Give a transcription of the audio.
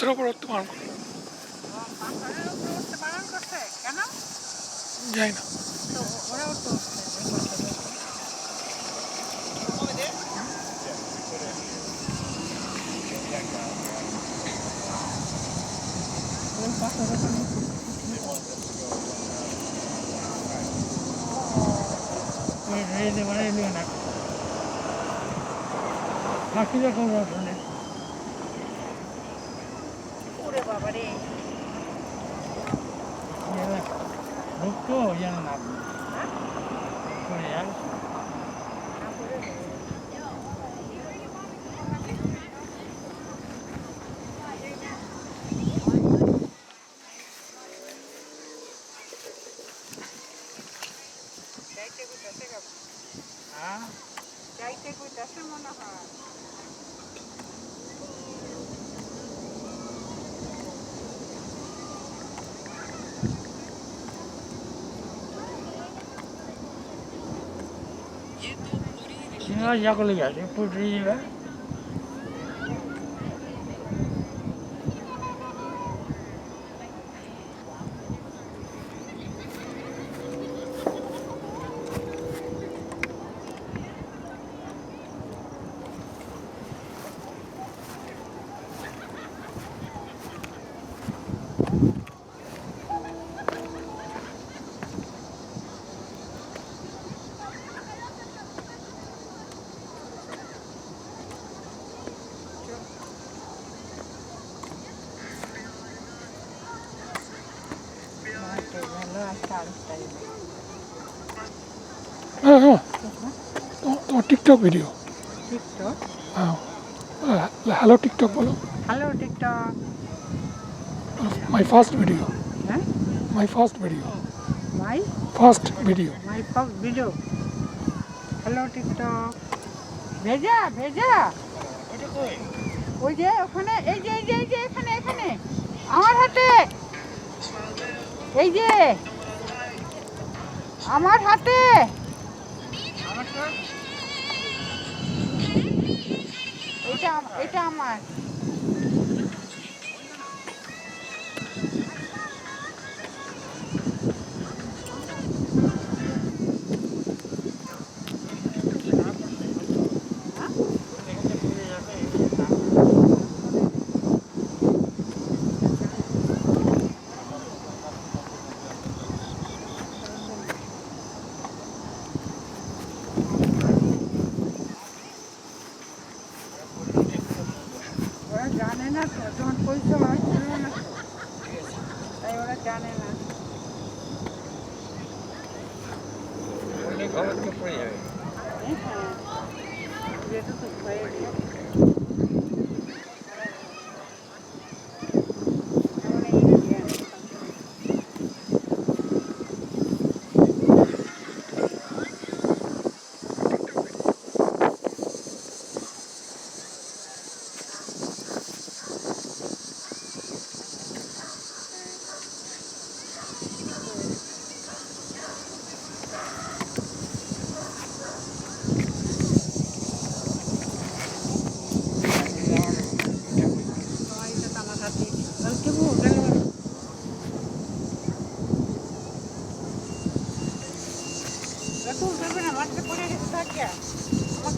পাথরের উপর করছে কেন যাই না তো ওরাও তো 없고, 얘는 나쁘. 그래야 那要个脸就不至于呗 তোমার- তোমার টিকটক ভিডিও টিকটক? হ্যাঁ। হ্যালো টিকটক বলো। Hello TikTok. My first video হ্যাঁ? My first video my first video my first video hello TikTok. ভেজা ভেজা। ওই যে ওখানে এই যে এই যে এখানে এখানে। আমার হাতে। এই যে। আমার হাতে। এটা এটা আমার ওরা জানে না তো যখন পয়সা ছিল না তাই ওরা জানে না। হ্যাঁ যেটা তো হয়ে গেল আমরা এই জ্ঞান সবাইকে তো আমার হাতে বলতে গো গেল তুই দেবে না মাঠে পড়ে গেছে থাকে আমার